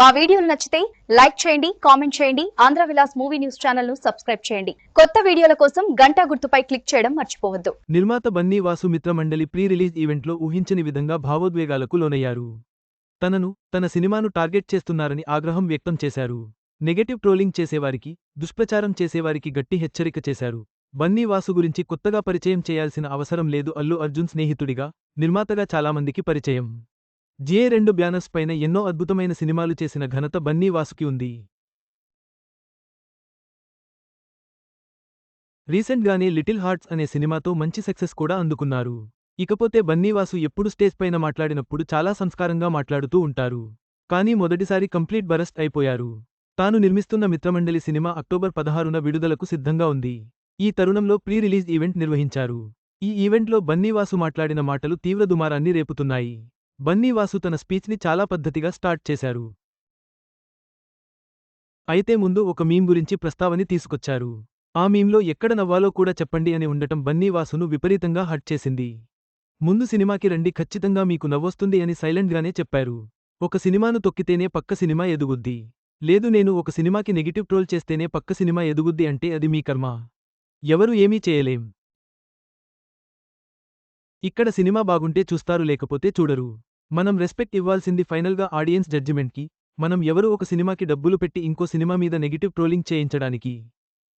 మా వీడియోలు నచ్చితే లైక్ చేయండి కామెంట్ చేయండి ఆంధ్ర విలాస్ మూవీ న్యూస్ ఛానల్ను సబ్స్క్రైబ్ చేయండి. కొత్త వీడియోల కోసం గంటా గుర్తుపై క్లిక్ చేయడం మర్చిపోవద్దు. నిర్మాత బన్నీ వాసు మిత్ర మండలి ప్రీ రిలీజ్ ఈవెంట్లో ఊహించని విధంగా భావోద్వేగాలకు లోనయ్యారు. తనను తన సినిమాను టార్గెట్ చేస్తున్నారని ఆగ్రహం వ్యక్తం చేశారు. నెగటివ్ ట్రోలింగ్ చేసేవారికి దుష్ప్రచారం చేసేవారికి గట్టి హెచ్చరిక చేశారు. బన్నీ వాసు గురించి కొత్తగా పరిచయం చేయాల్సిన అవసరం లేదు అల్లు అర్జున్ స్నేహితుడిగా నిర్మాతగా చాలామందికి పరిచయం. జే రెండు బ్యానర్స్ పైన ఎన్నో అద్భుతమైన సినిమాలు చేసిన ఘనత బన్నీ వాసుకి ఉంది. రీసెంట్గానే లిటిల్ హార్ట్స్ అనే సినిమాతో మంచి సక్సెస్ కూడా అందుకున్నారు. ఇకపోతే బన్నీవాసు ఎప్పుడు స్టేజ్ పైన మాట్లాడినప్పుడు చాలా సంస్కారంగా మాట్లాడుతూ ఉంటారు. కానీ మొదటిసారి కంప్లీట్ బరస్ట్ అయిపోయారు. తాను నిర్మిస్తున్న మిత్రమండలి సినిమా అక్టోబర్ పదహారున విడుదలకు సిద్ధంగా ఉంది. ఈ తరుణంలో ప్రీ రిలీజ్ ఈవెంట్ నిర్వహించారు. ఈ ఈవెంట్లో బన్నీవాసు మాట్లాడిన మాటలు తీవ్ర దుమారాన్ని రేపుతున్నాయి. బన్నీవాసు తన స్పీచ్ని చాలా పద్ధతిగా స్టార్ట్ చేశారు. అయితే ముందు ఒక మీమ్ గురించి ప్రస్తావని తీసుకొచ్చారు. ఆ మీమ్లో ఎక్కడ నవ్వాలో కూడా చెప్పండి అని ఉండటం బన్నీవాసును విపరీతంగా హట్ చేసింది. ముందు సినిమాకి రండి ఖచ్చితంగా మీకు నవ్వొస్తుంది అని సైలెంట్గానే చెప్పారు. ఒక సినిమాను తొక్కితేనే పక్క సినిమా ఎదుగుద్ది. లేదు నేను ఒక సినిమాకి నెగిటివ్ ట్రోల్ చేస్తేనే పక్క సినిమా ఎదుగుద్ది అంటే అది మీ కర్మ. ఎవరు ఏమీ చేయలేం. ఇక్కడ సినిమా బాగుంటే చూస్తారు లేకపోతే చూడరు. మనం రెస్పెక్ట్ ఇవ్వాల్సింది ఫైనల్గా ఆడియన్స్ జడ్జిమెంట్కి మనం ఎవరు ఒక సినిమాకి డబ్బులు పెట్టి ఇంకో సినిమా మీద నెగిటివ్ ట్రోలింగ్ చేయించడానికి.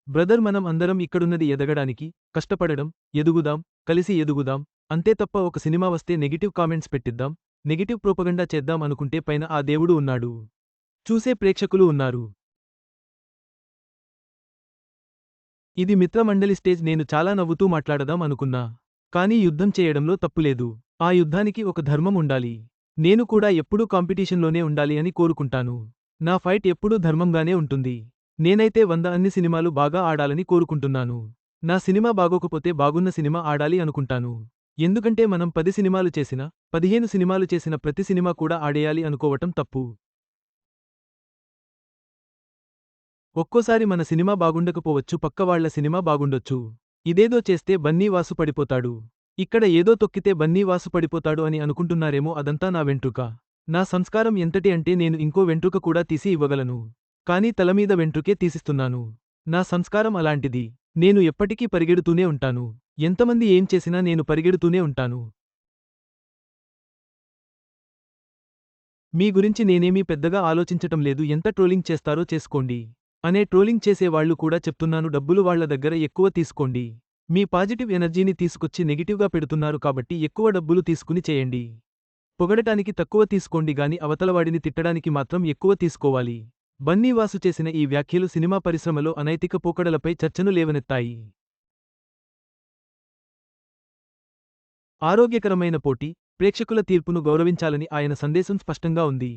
బ్రదర్ మనం అందరం ఇక్కడున్నది ఎదగడానికి కష్టపడడం ఎదుగుదాం కలిసి ఎదుగుదాం అంతే తప్ప ఒక సినిమా వస్తే నెగిటివ్ కామెంట్స్ పెట్టిద్దాం నెగిటివ్ ప్రోపగండా చేద్దాం అనుకుంటే పైన ఆ దేవుడు ఉన్నాడు. చూసే ప్రేక్షకులు ఉన్నారు. ఇది మిత్రమండలి స్టేజ్ నేను చాలా నవ్వుతూ మాట్లాడదాం అనుకున్నా కానీ యుద్ధం చేయడంలో తప్పులేదు ఆ యుద్ధానికి ఒక ధర్మం ఉండాలి. నేను కూడా ఎప్పుడూ కాంపిటీషన్లోనే ఉండాలి అని కోరుకుంటాను. నా ఫైట్ ఎప్పుడూ ధర్మంగానే ఉంటుంది. నేనైతే వంద అన్ని సినిమాలు బాగా ఆడాలని కోరుకుంటున్నాను. నా సినిమా బాగోకపోతే బాగున్న సినిమా ఆడాలి అనుకుంటాను. ఎందుకంటే మనం పది సినిమాలు చేసిన పదిహేను సినిమాలు చేసిన ప్రతి సినిమా కూడా ఆడేయాలి అనుకోవటం తప్పు. ఒక్కోసారి మన సినిమా బాగుండకపోవచ్చు పక్కవాళ్ళ సినిమా బాగుండొచ్చు. ఇదేదో చేస్తే బన్నీవాసు పడిపోతాడు. ఇక్కడ ఏదో తొక్కితే బన్నీవాసు పడిపోతాడు అని అనుకుంటున్నారేమో అదంతా నా వెంట్రుక. నా సంస్కారం ఎంతటి అంటే నేను ఇంకో వెంట్రుక కూడా తీసి ఇవ్వగలను. కానీ తలమీద వెంట్రుకే తీసిస్తున్నాను. నా సంస్కారం అలాంటిది. నేను ఎప్పటికీ పరిగెడుతూనే ఉంటాను. ఎంతమంది ఏం చేసినా నేను పరిగెడుతూనే ఉంటాను. మీ గురించి నేనేమీ పెద్దగా ఆలోచించటం లేదు. ఎంత ట్రోలింగ్ చేస్తారో చేసుకోండి. అనే ట్రోలింగ్ చేసేవాళ్ళు కూడా చెప్తున్నాను. డబ్బులు వాళ్ళ దగ్గర ఎక్కువ తీసుకోండి. మీ పాజిటివ్ ఎనర్జీని తీసుకొచ్చి నెగిటివ్గా పెడుతున్నారు కాబట్టి ఎక్కువ డబ్బులు తీసుకుని చేయండి. పొగడటానికి తక్కువ తీసుకోండి గాని అవతలవాడిని తిట్టడానికి మాత్రం ఎక్కువ తీసుకోవాలి. బన్నీవాసు చేసిన ఈ వ్యాఖ్యలు సినిమా పరిశ్రమలో అనైతిక పోకడలపై చర్చను లేవనెత్తాయి. ఆరోగ్యకరమైన పోటీ ప్రేక్షకుల తీర్పును గౌరవించాలని ఆయన సందేశం స్పష్టంగా ఉంది.